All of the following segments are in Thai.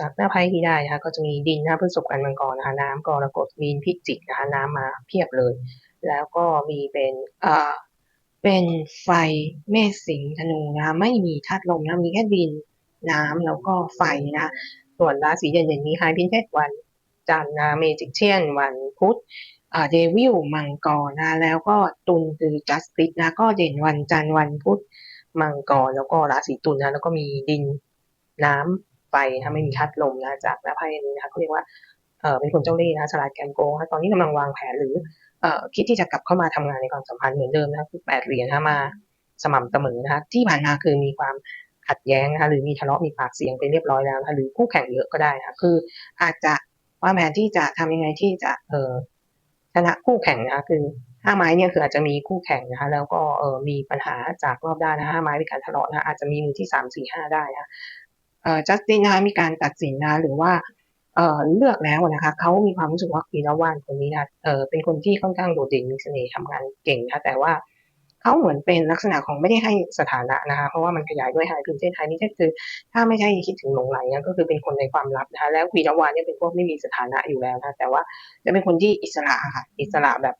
จากหน้าไพ่ที่ได้นะคะก็จะมีดินนะพฤษภกันมังกรนะคะน้ำกรกฎมีนพิจิกนะคะน้ำมาเพียบเลย แล้วก็มีเป็นเอ่อเป็นไฟเมษสิงธนูนะคะไม่มีธาตุลมนะมีแค่ดินน้ำแล้วก็ไฟนะคะส่วนราศีเด่นๆมีไฮพินเทสวันจันทร์นะเมจิกเชียนวันพุธอ่าเดวิลมังกรนะแล้วก็ตุลคือจัสติสนะก็เด่นวันจันทร์วันพุธมังกรแล้วก็ราศีตุลนะแล้วก็มีดินน้ำ ไฟนะไม่มีธาตุลมนะจากน้าไพ่นี้นะคะเขาเรียกว่าเป็นคนเจ้าเล่ห์นะฉลาดแกมโกงนะตอนนี้กำลังวางแผนหรืออคิดที่จะกลับเข้ามาทำงานในความสัมพันธ์เหมือนเดิมนะคะคือแปดเหรียญนะมาสม่ำเสมอนะคะที่ผ่านมาคือมีความขัดแย้งนะคะหรือมีทะเลาะมีปากเสียงไปเรียบร้อยแล้วนะคะหรือคู่แข่งเยอะก็ได้นะคะคืออาจจะวางแผนที่จะทำยังไงที่จะเออชนะคู่แข่งนะคะคือห้าไม้เนี่ยคืออาจจะมีคู่แข่งนะคะแล้วก็เออมีปัญหาจากรอบด้านนะห้าไม้มีการทะเลาะนะคะอาจจะมีมือที่สามสี่ห้าได้นะ จัสตินนะคะมีการตัดสินนะหรือว่าเอ่อเลือกแล้วนะคะเขามีความรู้สึกว่าคีรวานคนนี้นะเออเป็นคนที่ค่อนข้างโดดเด่นมีเสน่ห์ทำงานเก่งนะคะแต่ว่าเขาเหมือนเป็นลักษณะของไม่ได้ให้สถานะนะคะเพราะว่ามันขยายด้วยไฮพินเทสไฮนี่ก็คือ ถ้าไม่ใช่คิดถึงหลงไหลเนี่ก็คือเป็นคนในความลับนะคะแล้วคีรวานเนี่ยเป็นพวกไม่มีสถานะอยู่แล้วนะแต่ว่าจะเป็นคนที่อิสระค่ะอิสระแบบ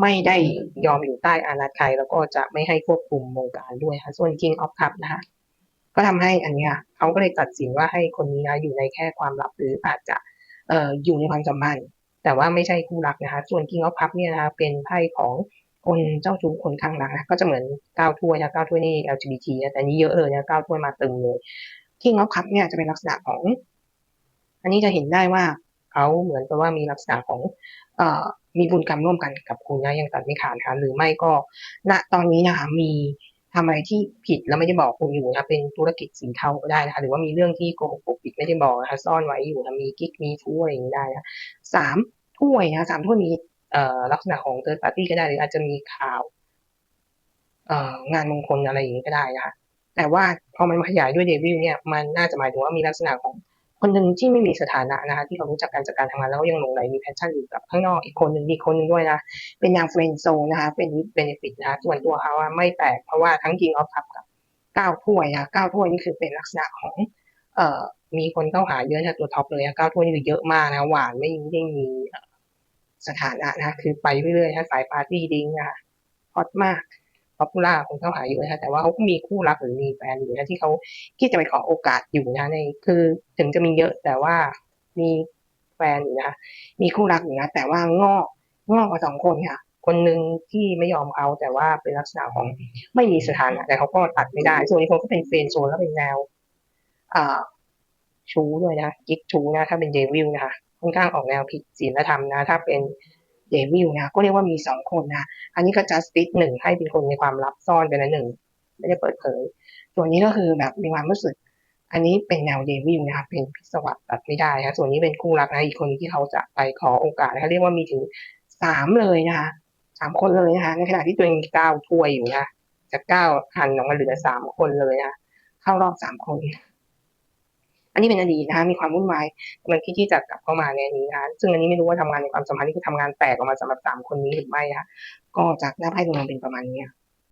ไม่ได้ยอมอยู่ใต้อานัตใครแล้วก็จะไม่ให้ควบคุมวงการด้วยค่ะส่วน King of Cup นะคะ ก็ทำให้อันนี้เขาก็เลยตัดสินว่าให้คนนี้นะอยู่ในแค่ความลับหรืออาจจะเอ่ออยู่ในความสัมพันธ์แต่ว่าไม่ใช่คู่รักนะคะ ส่วน King of Cup เนี่ยนะคะเป็นไพ่ของคนเจ้าชู้คนข้างรักนะก็จะเหมือนก้าวถ้วยนะก้าวถ้วยนี่ LGBT นะแต่นี้เยอะเลยนะก้าวถ้วยมาตึงเลย King of Cup เนี่ยจะเป็นลักษณะของ อันนี้จะเห็นได้ว่าเขาเหมือนกับว่ามีลักษณะของเอ่อมีบุญกรรมร่วมกันกับคุณนะยังตัดไม่ขาดนะคะหรือไม่ก็ณตอนนี้นะคะมี ทำอะไรที่ผิดแล้วไม่ได้บอกคุณอยู่นะเป็นธุรกิจสีเทาก็ได้นะคะหรือว่ามีเรื่องที่โกหกปกปิดไม่ได้บอกนะคะซ่อนไว้อยู่นะมีกิ๊กมีชู้อะไรอย่างนี้ได้นะสามถ้วยนะสามถ้วยมีลักษณะของเ h ิร์ดปาร์ตี้ก็ได้หรืออาจจะมีข่าวงานมงคลอะไรอย่างนี้ก็ได้นะคะแต่ว่าพอมันขยายด้วยเดวิลเนี่ยมันน่าจะหมายถึงว่ามีลักษณะของ คนหนึ่งที่ไม่มีสถานะนะคะที่เขารู้จักกันจากการทำงานแล้วยังหลงไหลมีแพชชั่นอยู่กับข้างนอกอีกคนหนึ่งมีคนหนึ่งด้วยนะ เป็นนางเฟรนโซนะคะเป็นวิดเบนฟิตนะคะส่วนตัวเขาอะไม่แปลกเพราะว่าทั้ง King of Cup กับก้าวถ้วยนะก้าวถ้วยนี่คือเป็นลักษณะของเอ่อมีคนเข้าหาเยอะนะตัวท็อปเลยนะก้าวถ้วยนี่คือเยอะมากนะหวานไม่ไม่งมีสถานะนะคือไปเรื่อยๆนะสายปาร์ตี้ดิ้งนะฮอตมาก ป๊อปปูล่าคนเข้าหาเยอะนะคะแต่ว่าเขาก็มีคู่รักหรือมีแฟนอยู่นะที่เขาคิดจะไปขอโอกาสอยู่นะในคือถึงจะมีเยอะแต่ว่ามีแฟนอยู่นะมีคู่รักอยู่นะแต่ว่างอกงอกมาสองคนค่ะ คนหนึ่งที่ไม่ยอมเขาแต่ว่าเป็นลักษณะของไม่มีสถานะแต่เขาก็ตัดไม่ได้ ส่วนอีกคนก็เป็นเฟรนโซนแล้วเป็นแนวอ่าชู้ด้วยนะกิ๊กชู้นะถ้าเป็นเดวิลนะคะค่อนข้างออกแนวผิดศีลธรรมนะ ถ้าเป็น เดวิลนะก็เรียกว่ามีสองคนนะอันนี้ก็จัสติสหนึ่งให้เป็นคนในความลับซ่อนไปนะหนึ่ง ไม่ได้เปิดเผยส่วนนี้ก็คือแบบมีความรู้สึก อันนี้เป็นแนวเดวิลนะคะเป็นพิศวาสตัดไม่ได้นะส่วนนี้เป็นคู่รักนะอีกคนที่เขาจะไปขอโอกาสนะคะเรียกว่ามีถึงสามเลยนะคะสามคนเลยนะคะในขณะที่ตัวเองเก้าถ้วยอยู่นะจากเก้าหันออกมาเหลือสามคนเลยนะเข้ารอบสามคน อันนี้เป็นอดีตนะคะมีความวุ่นวายมันคิดที่จะกลับเข้ามาในนี้นะคะซึ่งอันนี้ไม่รู้ว่าทำงานในความสัมพันธ์นี่คือทำงานแตกออกมาสำหรับสามคนนี้หรือไม่นะคะก็จากหน้าไพ่ตรงนั้นเป็นประมาณนี้